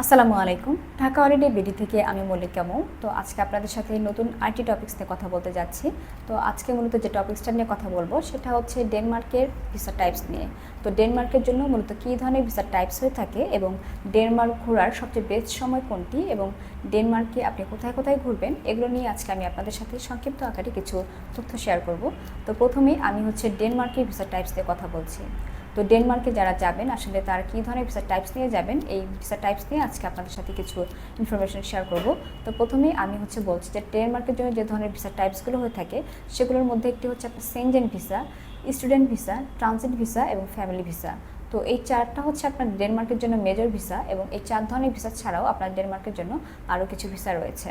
আসসালামু আলাইকুম। Dhaka holiday BD থেকে আমি মল্লিকা মৌ। তো আজকে আপনাদের সাথে নতুন আইটি টপিক্স নিয়ে কথা বলতে যাচ্ছি। তো আজকে মূলত যে টপিক্সটা নিয়ে কথা বলব, সেটা হচ্ছে ডেনমার্কের ভিসা টাইপস নিয়ে। তো ডেনমার্কের জন্য মূলত কী ধরনের ভিসা টাইপস হয়ে থাকে এবং ডেনমার্ক ঘোরার সবচেয়ে বেস্ট সময় কোনটি এবং ডেনমার্কে আপনি কোথায় কোথায় ঘুরবেন, এগুলো নিয়ে আজকে আমি আপনাদের সাথে সংক্ষিপ্ত আকারে কিছু তথ্য শেয়ার করব। তো প্রথমেই আমি হচ্ছে ডেনমার্কের ভিসা টাইপস নিয়ে কথা বলছি। তো ডেনমার্কে যারা যাবেন, আসলে তারা কী ধরনের ভিসা টাইপস নিয়ে যাবেন, এই ভিসা টাইপস নিয়ে আজকে আপনাদের সাথে কিছু ইনফরমেশন শেয়ার করব। তো প্রথমেই আমি হচ্ছে বলছি যে ডেনমার্কের জন্য যে ধরনের ভিসা টাইপসগুলো হয়ে থাকে, সেগুলোর মধ্যে একটি হচ্ছে আপনার Schengen visa student visa transit visa এবং ফ্যামিলি ভিসা তো এই চারটা হচ্ছে আপনার ডেনমার্কের জন্য মেজর ভিসা এবং এই চার ধরনের ভিসা ছাড়াও আপনার ডেনমার্কের জন্য আরও কিছু ভিসা রয়েছে।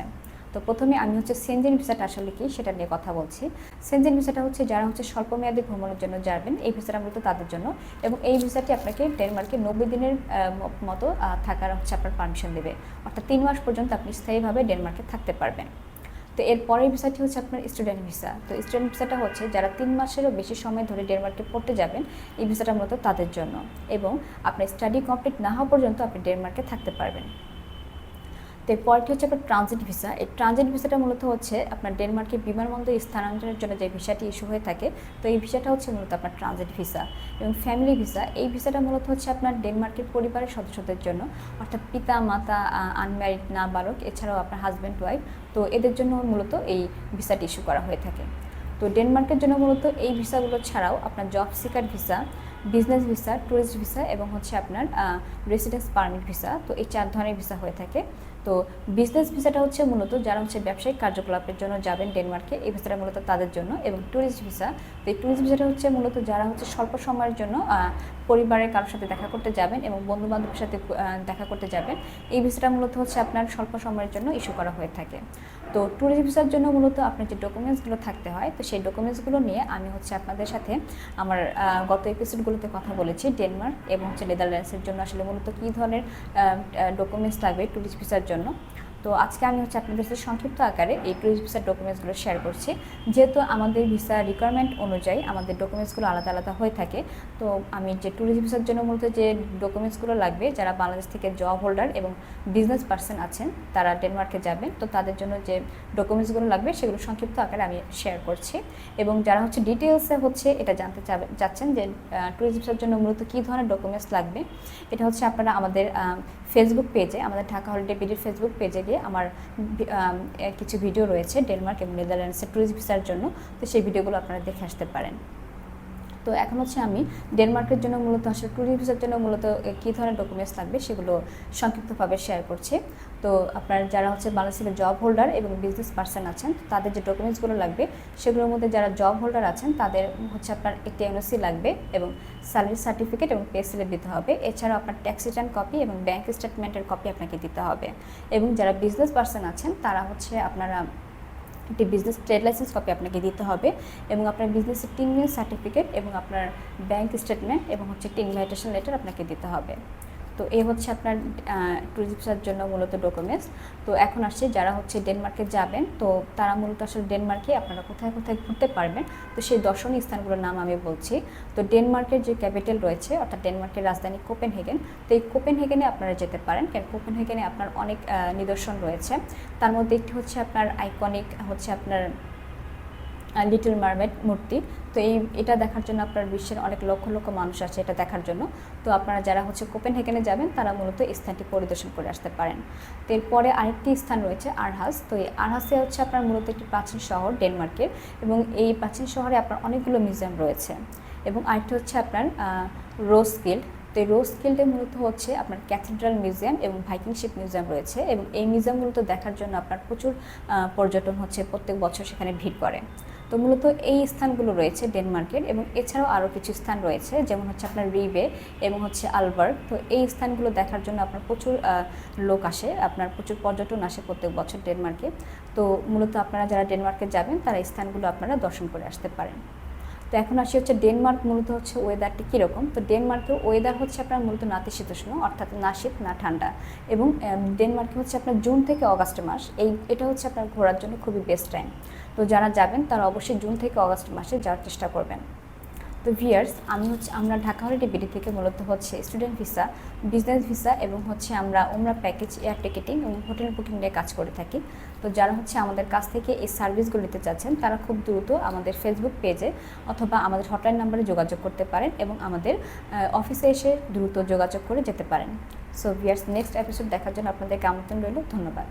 তো প্রথমে আমি হচ্ছে সেনজেন ভিসাটা আসলে কি সেটা নিয়ে কথা বলছি। সেনজেন ভিসাটা হচ্ছে যারা হচ্ছে স্বল্পমেয়াদী ভ্রমণের জন্য যাবেন, এই ভিসাটা মূলত তাদের জন্য এবং এই ভিসাটি আপনাকে ডেনমার্কে নব্বই দিনের মতো থাকার হচ্ছে আপনার পারমিশন দেবে। অর্থাৎ তিন মাস পর্যন্ত আপনি স্থায়ীভাবে ডেনমার্কে থাকতে পারবেন। তো এর পরের ভিসাটি হচ্ছে আপনার স্টুডেন্ট ভিসা। তো স্টুডেন্ট ভিসাটা হচ্ছে যারা তিন মাসেরও বেশি সময় ধরে ডেনমার্কে পড়তে যাবেন, এই ভিসাটা মূলত তাদের জন্য এবং আপনার স্টাডি কমপ্লিট না হওয়া পর্যন্ত আপনি ডেনমার্কে থাকতে পারবেন। এরপরটি হচ্ছে আপনার ট্রানজিট ভিসা এই ট্রানজিট ভিসাটা মূলত হচ্ছে আপনার ডেনমার্কে বিমানবন্দরে স্থানান্তরের জন্য যে ভিসাটি ইস্যু হয়ে থাকে, তো এই ভিসাটা হচ্ছে মূলত আপনার ট্রানজিট ভিসা এবং ফ্যামিলি ভিসা এই ভিসাটা মূলত হচ্ছে আপনার ডেনমার্কের পরিবারের সদস্যদের জন্য। অর্থাৎ পিতা, মাতা আনম্যারিড না বালক এছাড়াও আপনার হাজব্যান্ড ওয়াইফ তো এদের জন্য মূলত এই ভিসাটি ইস্যু করা হয়ে থাকে। তো ডেনমার্কের জন্য মূলত এই ভিসাগুলো ছাড়াও আপনার job seeker visa business visa tourist visa এবং হচ্ছে আপনার রেসিডেন্স পারমিট ভিসা তো এই চার ধরনের ভিসা হয়ে থাকে। তো বিজনেস ভিসাটা হচ্ছে মূলত যারা হচ্ছে ব্যবসায়িক কার্যকলাপের জন্য যাবেন ডেনমার্কে, এই ভিসাটা মূলত তাদের জন্য এবং ট্যুরিস্ট ভিসা তো এই ট্যুরিস্ট ভিসাটা হচ্ছে মূলত যারা হচ্ছে স্বল্প সময়ের জন্য পরিবারের কারোর সাথে দেখা করতে যাবেন এবং বন্ধু বান্ধবের সাথে দেখা করতে যাবেন। এই ভিসাটা মূলত হচ্ছে আপনার স্বল্প সময়ের জন্য ইস্যু করা হয়ে থাকে। তো ট্যুরিস্ট ভিসার জন্য মূলত আপনার যে ডকুমেন্টসগুলো থাকতে হয়, তো সেই ডকুমেন্টসগুলো নিয়ে আমি হচ্ছে আপনাদের সাথে আমার গত এপিসোডগুলোতে কথা বলেছি ডেনমার্ক এবং হচ্ছে নেদারল্যান্ডসের জন্য আসলে মূলত কী ধরনের ডকুমেন্টস লাগবে ট্যুরিস্ট ভিসার জন্য। তো আজকে আমি হচ্ছে আপনাদের সাথে সংক্ষিপ্ত আকারে এই ট্যুরিস্ট ভিসার ডকুমেন্টসগুলো শেয়ার করছি। যেহেতু আমাদের ভিসা রিকোয়ারমেন্ট অনুযায়ী আমাদের ডকুমেন্টসগুলো আলাদা আলাদা হয়ে থাকে, তো আমি যে ট্যুরিস্ট ভিসার জন্য মূলত যে ডকুমেন্টসগুলো লাগবে, যারা বাংলাদেশ থেকে জব হোল্ডার এবং বিজনেস পার্সন আছেন, তারা ডেনমার্কে যাবেন, তো তাদের জন্য যে ডকুমেন্টসগুলো লাগবে, সেগুলো সংক্ষিপ্ত আকারে আমি শেয়ার করছি। এবং যারা হচ্ছে ডিটেলসে হচ্ছে এটা জানতে চাচ্ছেন যে ট্যুরিস্ট ভিসার জন্য মূলত কী ধরনের ডকুমেন্টস লাগবে, এটা হচ্ছে আপনারা আমাদের ফেসবুক পেজে আমাদের ঢাকা হলিডে বিডির ফেসবুক পেজে গিয়ে আমার কিছু ভিডিও রয়েছে ডেনমার্ক এবং নেদারল্যান্ডসের ট্যুরিস্ট ভিসার জন্য। তো সেই ভিডিওগুলো আপনারা দেখে আসতে পারেন। তো এখন হচ্ছে আমি ডেনমার্কের জন্য মূলত আসলে ট্যুরিস্ট ভিসার জন্য মূলত কী ধরনের ডকুমেন্টস লাগবে সেগুলো সংক্ষিপ্তভাবে শেয়ার করছি। তো আপনার যারা হচ্ছে বাংলাদেশ থেকে জব হোল্ডার এবং বিজনেস পার্সন আছেন, তাদের যে ডকুমেন্টসগুলো লাগবে, সেগুলোর মধ্যে যারা জব হোল্ডার আছেন, তাদের হচ্ছে আপনার একটি এনওসি লাগবে এবং স্যালারি সার্টিফিকেট এবং পে স্লিপ দিতে হবে। এছাড়াও আপনার ট্যাক্স রিটার্ন কপি এবং ব্যাংক স্টেটমেন্টের কপি আপনাকে দিতে হবে। এবং যারা বিজনেস পার্সন আছেন, তারা হচ্ছে আপনারা একটি বিজনেস ট্রেড লাইসেন্স কপি আপনাকে দিতে হবে এবং আপনার বিজনেসের টিন সার্টিফিকেট এবং আপনার ব্যাংক স্টেটমেন্ট এবং হচ্ছে একটি ইনভাইটেশন লেটার আপনাকে দিতে হবে। তো এই হচ্ছে আপনার ট্যুরিস্ট ভিসার জন্য মূলত ডকুমেন্টস তো এখন আসছে যারা হচ্ছে ডেনমার্কে যাবেন, তো তারা মূলত আসলে ডেনমার্কে আপনারা কোথায় কোথায় ঘুরতে পারবেন, তো সেই দর্শনীয় স্থানগুলোর নাম আমি বলছি। তো ডেনমার্কের যে ক্যাপিটাল রয়েছে, অর্থাৎ ডেনমার্কের রাজধানী কোপেনহেগেন তো এই কোপেনহেগেনে আপনারা যেতে পারেন, কারণ কোপেনহেগেনে আপনার অনেক নিদর্শন রয়েছে। তার মধ্যে একটি হচ্ছে আপনার আইকনিক হচ্ছে আপনার লিটল মারমেড মূর্তি। তো এই, এটা দেখার জন্য আপনার বিশ্বের অনেক লক্ষ লক্ষ মানুষ আছে এটা দেখার জন্য। তো আপনারা যারা হচ্ছে কোপেন কোপেনহেগেনে যাবেন, তারা মূলত স্থানটি পরিদর্শন করে আসতে পারেন। তো এরপরে আরেকটি স্থান রয়েছে আরহাস। তো এই আরহাসে হচ্ছে আপনার মূলত একটি প্রাচীন শহর ডেনমার্কের এবং এই প্রাচীন শহরে আপনার অনেকগুলো মিউজিয়াম রয়েছে। এবং আরেকটি হচ্ছে আপনার রোজ গিল্ড। তো এই রোজগিল্ডে মূলত হচ্ছে আপনার ক্যাথিড্রাল মিউজিয়াম এবং ভাইকিং শিপ মিউজিয়াম রয়েছে এবং এই মিউজিয়ামগুলো তো দেখার জন্য আপনার প্রচুর পর্যটন হচ্ছে প্রত্যেক বছর সেখানে ভিড় করে। তো মূলত এই স্থানগুলো রয়েছে ডেনমার্কের এবং এছাড়াও আরও কিছু স্থান রয়েছে, যেমন হচ্ছে আপনার রিবে এবং হচ্ছে আলবার্গ। তো এই স্থানগুলো দেখার জন্য আপনার প্রচুর লোক আসে, আপনার প্রচুর পর্যটন আসে প্রত্যেক বছর ডেনমার্কে। তো মূলত আপনারা যারা ডেনমার্কে যাবেন, তারা স্থানগুলো আপনারা দর্শন করে আসতে পারেন। তো এখন আসি হচ্ছে ডেনমার্ক মূলত হচ্ছে ওয়েদারটি কীরকম? তো ডেনমার্কের ওয়েদার হচ্ছে আপনার মূলত নাতিশীতোষ্ণ, অর্থাৎ না শীত, না ঠান্ডা। এবং ডেনমার্কে হচ্ছে আপনার জুন থেকে অগাস্ট মাস, এই, এটা হচ্ছে আপনার ঘোরার জন্য খুবই বেস্ট টাইম তো যারা যাবেন তারা অবশ্যই জুন থেকে অগাস্ট মাসে যাওয়ার চেষ্টা করবেন। তো ভিয়ার্স আমি হচ্ছে, আমরা ঢাকা হলিডে বিডি থেকে মূলত হচ্ছে স্টুডেন্ট ভিসা বিজনেস ভিসা এবং হচ্ছে আমরা ওমরা প্যাকেজ এয়ার টিকেটিং এবং হোটেল বুকিং নিয়ে কাজ করে থাকি। তো যারা হচ্ছে আমাদের কাছ থেকে এই সার্ভিসগুলো নিতে চাচ্ছেন, তারা খুব দ্রুত আমাদের ফেসবুক পেজে অথবা আমাদের হটলাইন নাম্বারে যোগাযোগ করতে পারেন এবং আমাদের অফিসে এসে দ্রুত যোগাযোগ করে যেতে পারেন। সো ভিয়ার্স নেক্সট এপিসোড দেখার জন্য আপনাদেরকে আমন্ত্রণ রইল। ধন্যবাদ।